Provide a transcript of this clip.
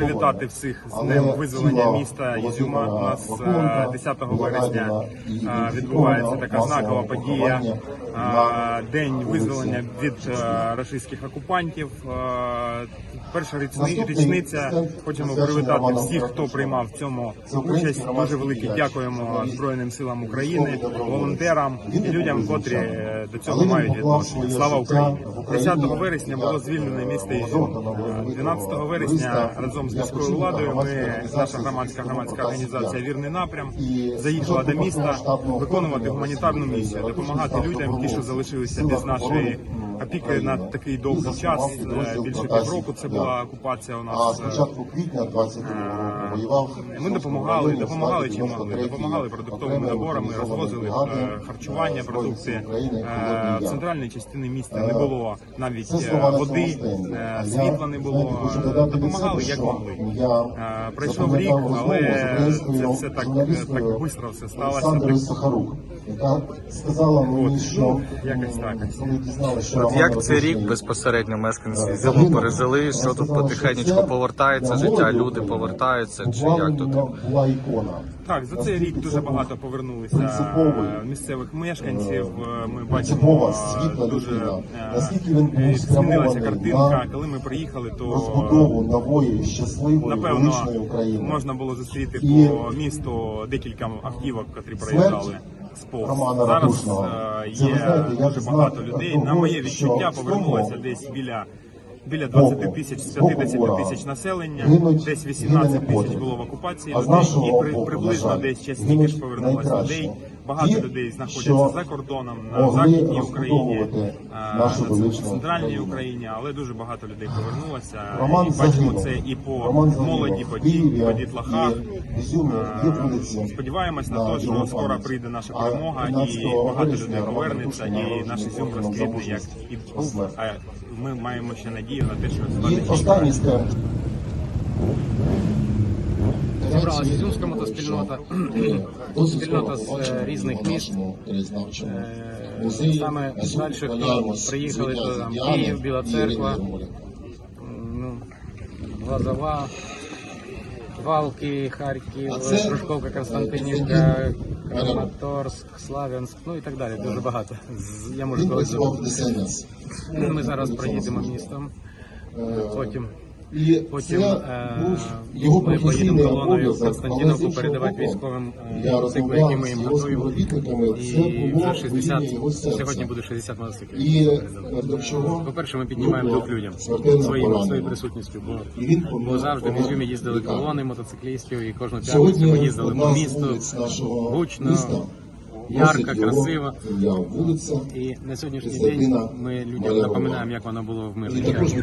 привітати всіх з днем визволення міста Ізюма. У нас е, 10 вересня е, відбувається така знакова подія. е, День визволення від е, російських окупантів. Е, Перша річниця. Хочемо привітати всіх, хто приймав в цьому участь. Дуже велике дякуємо Збройним силам України, волонтерам і людям, котрі е, до цього мають відношення. Слава Україні! 10 вересня було звільнене місто Ізюм. Е, 12 вересня разом з міською владою ми, наша громадська громадська організація Вірний напрям заїхала до міста виконувати гуманітарну місію, допомагати людям, ті, що залишилися без нашої опіки на такий довгий час. Е, Більше півроку це була окупація у нас. е, квітня 22 воював. Ми допомагали, допомагали чим могли, допомагали продуктовими наборами, розвозили е, харчування, продукти. Е, В центральній частині міста не було навіть е, води, е, світла не було. Допомагали як могли. Е, Пройшов рік, але це все так так швидко все сталося. Яка сказала мені, От, що ну, якось так. дізналися, От як цей рік безпосередньо мешканці зиму пережили, що тут потихеньку повертається життя, люди повертаються, чи як тут? була ікона. Так, за цей рік дуже багато повернулися е, місцевих мешканців. Е, Ми бачимо е, дуже е, е, змінилася картинка. Коли ми приїхали, то нової, щасливої, напевно можна було зустріти по місту декілька автівок, котрі проїжджали. Сповз. Романа Зараз Радушного. е, Це, є знаєте, дуже багато людей. На моє відчуття повернулося десь біля біля 20 тисяч з 50 тисяч населення, десь 18 тисяч було в окупації. Людей, і при, приблизно десь гинуть стільки ж повернулося людей. Багато людей знаходяться за кордоном на західній Україні, нашу на величну центральній Україні, але дуже багато людей повернулося. Роман і бачимо це і по Роман молоді, по ді- по дітлахах. Сподіваємось на те, що скоро прийде наша перемога, і багато людей повернеться, і наш Ізюм розквітне, як і ми. Маємо ще надію на те, що останній. Зібралася ізюмська мотоспільнота, спільнота з е, різних міст. Е, Саме далі, приїхали, там Київ, Біла Церква, ну, Лазова, Валки, Харків, Кружковка, Константинівка, Краматорськ, Славянськ, ну і так далі. Дуже багато. Я можу ДСНС. Ми зараз проїдемо містом, потім І Потім це е, був його ми професійний обов'язок, Константиновку передавати військовим е, я мотоцикли, які ми їм готуємо. І було вже 60, біля його серця. сьогодні буде 60 мотоциклів. І до чого По-перше, ми піднімаємо дух людям своїм, своєю присутністю. Бо, бо завжди в Ізюмі їздили колони мотоциклістів, і кожну п'ятницю ми їздили по місту. гучно, ярко, красиво. І на сьогоднішній день ми людям напоминаємо, як воно було в І мирний час.